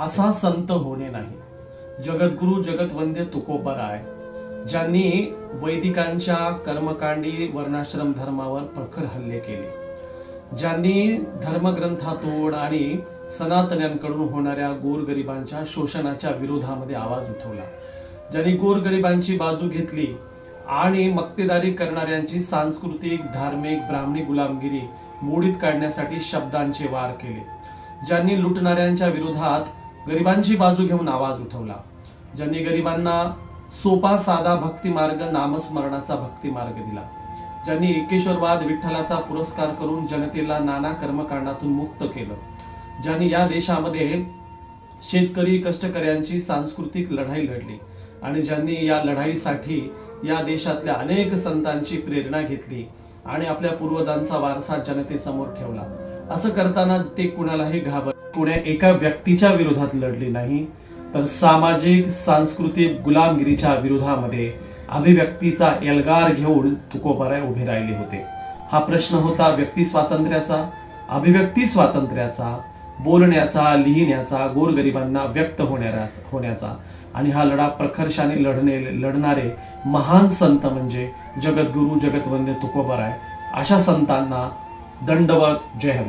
असा संत होणे नाही. जगद्गुरु जगतवंद्य आहे ज्यांनी वैदिकांच्या कर्मकांडी वर्णाश्रम धर्मावर प्रखर हल्ले केले. ज्यांनी धर्मग्रंथातोड आणि सनातन्यांकडून होणाऱ्या गोरगरिबांच्या शोषणाच्या विरोधामध्ये आवाज उठवला. ज्यांनी गोरगरिबांची बाजू घेतली आणि मक्तेदारी करणाऱ्यांची सांस्कृतिक धार्मिक ब्राह्मणी गुलामगिरी मोडीत काढण्यासाठी शब्दांचे वार केले. ज्यांनी लुटणाऱ्यांच्या विरोधात गरिबांची बाजू घेऊन आवाज उठवला. ज्यांनी गरिबांना सोपा साधा भक्तिमार्ग नामस्मरणाचा भक्तिमार्ग दिला. ज्यांनी एकेश्वरवाद विठ्ठलाचा पुरस्कार करून जनतेला नाना कर्मकांडातून मुक्त केलं. ज्यांनी या देशामध्ये शेतकरी कष्टकऱ्यांची सांस्कृतिक लढाई लढली आणि ज्यांनी या लढाईसाठी या देशातल्या अनेक संतांची प्रेरणा घेतली आणि आपल्या पूर्वजांचा वारसा जनतेसमोर ठेवला. असं करताना ते कुणालाही घाबर कुण्या एका व्यक्तीच्या विरोधात लढली नाही तर सामाजिक सांस्कृतिक गुलामगिरीच्या विरोधामध्ये अभिव्यक्तीचा एल्गार घेऊन तुकोबाराय उभे राहिले होते. हा प्रश्न होता व्यक्ती स्वातंत्र्याचा अभिव्यक्ती स्वातंत्र्याचा बोलण्याचा लिहिण्याचा गोरगरिबांना व्यक्त होणाऱ्या होण्याचा. आणि हा लढा प्रखर्षाने लढणे लढणारे महान संत म्हणजे जगद्गुरु जगतवंद्य तुकोबाराय. अशा संतांना दंडवत जय हरी.